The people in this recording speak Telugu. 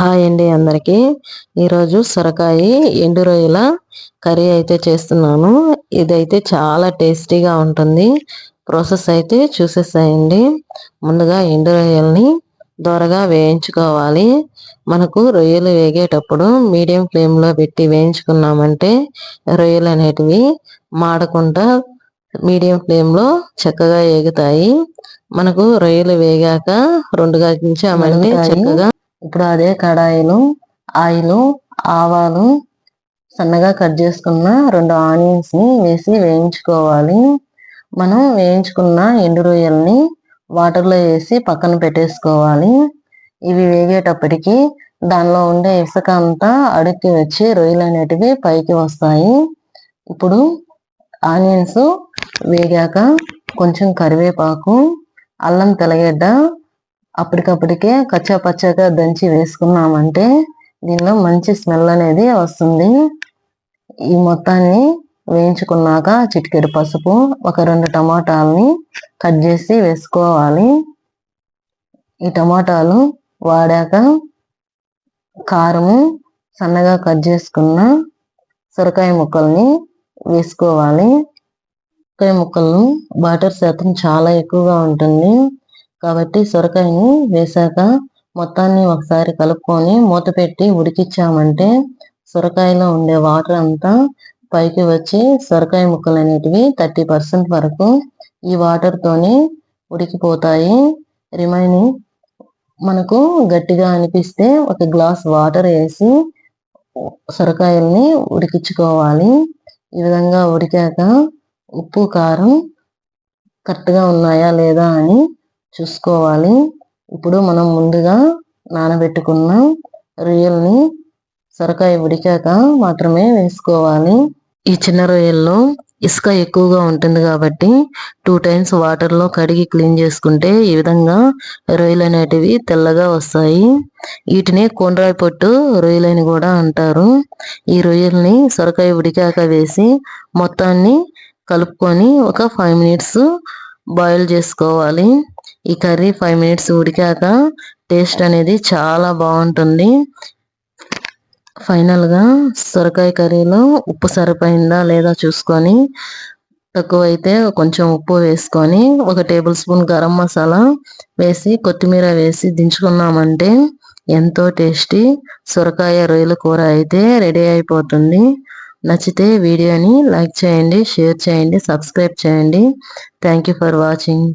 హాయ్ అండి అందరికి. ఈరోజు సొరకాయ ఎండు రొయ్యల కర్రీ అయితే చేస్తున్నాను. ఇదైతే చాలా టేస్టీగా ఉంటుంది. ప్రాసెస్ అయితే చూసేసాయండి. ముందుగా ఎండు రొయ్యల్ని దోరగా వేయించుకోవాలి. మనకు రొయ్యలు వేగేటప్పుడు మీడియం ఫ్లేమ్లో పెట్టి వేయించుకున్నామంటే రొయ్యలు అనేటివి మాడకుండా మీడియం ఫ్లేమ్లో చక్కగా వేగుతాయి మనకు రొయ్యలు వేగాక రెండుగా దించామంటే చక్కగా ఇప్పుడు అదే కడాయిలో ఆయిల్ ఆవాలు సన్నగా కట్ చేసుకున్న రెండు ఆనియన్స్ని వేసి వేయించుకోవాలి. మనం వేయించుకున్న ఎండు రొయ్యల్ని వాటర్లో వేసి పక్కన పెట్టేసుకోవాలి. ఇవి వేగేటప్పటికి దానిలో ఉండే ఇసుక అంతా అడుక్కి వచ్చి రొయ్యలు అనేటివి పైకి వస్తాయి. ఇప్పుడు ఆనియన్స్ వేగాక కొంచెం కరివేపాకు అల్లం తెల్లగడ్డ అప్పటికప్పటికే కచ్చా పచ్చగా దంచి వేసుకున్నామంటే దీనిలో మంచి స్మెల్ అనేది వస్తుంది. ఈ మొత్తాన్ని వేయించుకున్నాక చిటికెడు పసుపు ఒక రెండు టమాటాలని కట్ చేసి వేసుకోవాలి. ఈ టమాటాలు వాడాక కారము సన్నగా కట్ చేసుకున్న సొరకాయ ముక్కల్ని వేసుకోవాలి. సొరకాయ ముక్కలను వాటర్ శాతం చాలా ఎక్కువగా ఉంటుంది. కాబట్టి సొరకాయని వేసాక మొత్తాన్ని ఒకసారి కలుపుకొని మూత పెట్టి ఉడికిచ్చామంటే సొరకాయలో ఉండే వాటర్ అంతా పైకి వచ్చి సొరకాయ ముక్కలు అనేటివి థర్టీ పర్సెంట్ వరకు ఈ వాటర్తోని ఉడికిపోతాయి. రిమైనింగ్ మనకు గట్టిగా అనిపిస్తే ఒక గ్లాస్ వాటర్ వేసి సొరకాయల్ని ఉడికించుకోవాలి. ఈ విధంగా ఉడికాక ఉప్పు కారం కరెక్ట్గా ఉన్నాయా లేదా అని చూసుకోవాలి. ఇప్పుడు మనం ముందుగా నానబెట్టుకున్న రొయ్యల్ని సొరకాయ ఉడికాక మాత్రమే వేసుకోవాలి. ఈ చిన్న రొయ్యల్లో ఇసుక ఎక్కువగా ఉంటుంది కాబట్టి టూ టైమ్స్ వాటర్లో కడిగి క్లీన్ చేసుకుంటే ఈ విధంగా రొయ్యలు అనేటివి తెల్లగా వస్తాయి. వీటిని కొండ్రాయి పొట్టు రొయ్యలని కూడా అంటారు. ఈ రొయ్యల్ని సొరకాయ ఉడికాక వేసి మొత్తాన్ని కలుపుకొని ఒక ఫైవ్ మినిట్స్ బాయిల్ చేసుకోవాలి. ఈ కర్రీ ఫైవ్ మినిట్స్ ఉడికాక టేస్ట్ అనేది చాలా బాగుంటుంది. ఫైనల్గా సొరకాయ కర్రీలో ఉప్పు సరిపోయిందా లేదా చూసుకొని తక్కువైతే కొంచెం ఉప్పు వేసుకొని ఒక టేబుల్ స్పూన్ గరం మసాలా వేసి కొత్తిమీర వేసి దించుకున్నామంటే ఎంతో టేస్టీ సొరకాయ రొయ్యల కూర అయితే రెడీ అయిపోతుంది. నచ్చితే వీడియోని లైక్ చేయండి షేర్ చేయండి సబ్స్క్రైబ్ చేయండి. Thank for watching.